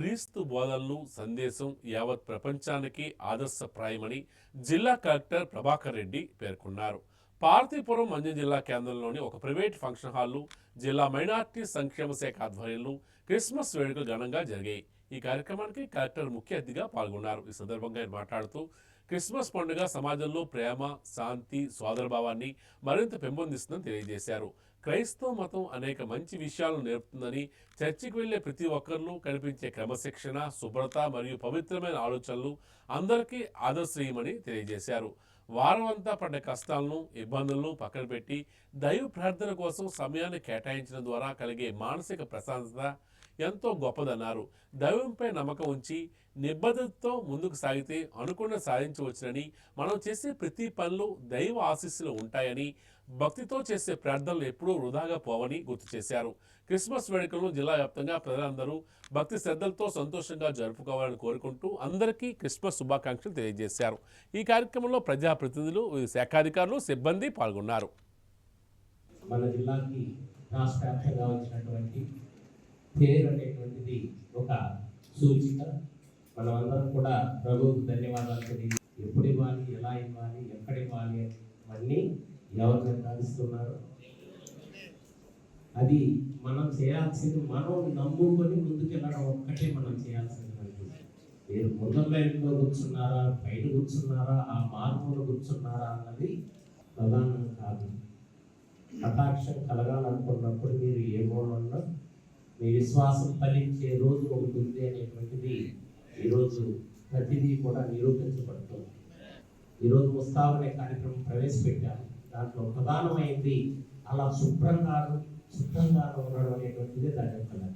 క్రీస్తు బోధనలు సందేశం యావత్ ప్రపంచానికి ఆదర్శప్రాయమని జిల్లా కలెక్టర్ ప్రభాకర్ రెడ్డి పేర్కొన్నారు. పార్తీపురం మంజం జిల్లా కేంద్రంలోని ఒక ప్రైవేట్ ఫంక్షన్ హాల్లో జిల్లా మైనార్టీ సంక్షేమ శాఖ ఆధ్వర్యంలో క్రిస్మస్ వేడుకలు ఘనంగా జరిగాయి. ఈ కార్యక్రమానికి కలెక్టర్ ముఖ్య అతిథిగా పాల్గొన్నారు. ఈ సందర్భంగా ఆయన మాట్లాడుతూ క్రిస్మస్ పండుగ సమాజంలో ప్రేమ శాంతి సోదరభావాన్ని మరింత పెంపొందిస్తుందని తెలియజేశారు. క్రైస్తవ మతం అనేక మంచి విషయాలను నేర్పుతుందని చర్చికి వెళ్ళే ప్రతి ఒక్కరిలో కనిపించే క్రమశిక్షణ శుభ్రత మరియు పవిత్రమైన ఆలోచనలు అందరికీ ఆదర్శనీయమని తెలియజేశారు. వారం అంతా పడ్డ కష్టాలను ఇబ్బందులను పక్కన పెట్టి దైవ ప్రార్థన కోసం సమయాన్ని కేటాయించడం ద్వారా కలిగే మానసిక ప్రశాంతత ఎంతో గొప్పదన్నారు. దైవంపై నమ్మకం ఉంచి నిబద్ధతతో ముందుకు సాగితే అనుకున్న సాధించవచ్చునని మనం చేసే ప్రతి పనులు దైవ ఆశీస్సులు ఉంటాయని భక్తితో చేసే ప్రార్థనలు ఎప్పుడూ వృధాగా పోవని గుర్తు చేశారు. క్రిస్మస్ వేడుకలను జిల్లా వ్యాప్తంగా ప్రజలందరూ భక్తి శ్రద్ధలతో సంతోషంగా జరుపుకోవాలని కోరుకుంటూ అందరికీ క్రిస్మస్ శుభాకాంక్షలు తెలియజేశారు. ఈ కార్యక్రమంలో ప్రజాప్రతినిధులు వివిధ శాఖాధికారులు సిబ్బంది పాల్గొన్నారు. మన జిల్లాకి రాష్ట్ర వ్యాప్తంగా వచ్చినటువంటి పేరు అనేటువంటిది ఒక సూచిక. మనమందరం కూడా ప్రభువుకు ధన్యవాదాలు తెలియ ఎప్పుడు ఇవ్వాలి ఎలా ఇవ్వాలి ఎక్కడ ఇవ్వాలి అవన్నీ ఎవరు నిర్ధారిస్తున్నారు అది మనం చేయాల్సింది మనం నమ్ముకొని ముందుకెళ్ళడం ఒక్కటే మనం చేయాల్సింది మీరు ముందర లైన్లో కూర్చున్నారా బయట కూర్చున్నారా ఆ మార్పులో కూర్చున్నారా అన్నది ప్రధానం కాదు. కటాక్షం కలగాలనుకున్నప్పుడు మీరు ఏ విశ్వాసం ఫలించే రోజు ఒకటి ఉంది అనేటువంటిది ఈరోజు ప్రతిదీ కూడా నిరూపించబడుతుంది. ఈరోజు ముస్తాబ్ అనే కార్యక్రమం ప్రవేశపెట్టాము దాంట్లో ప్రధానమైంది అలా శుభ్రంగా శుభ్రంగా ఉండడం అనేటువంటిది దాని యొక్క లక్ష్యం.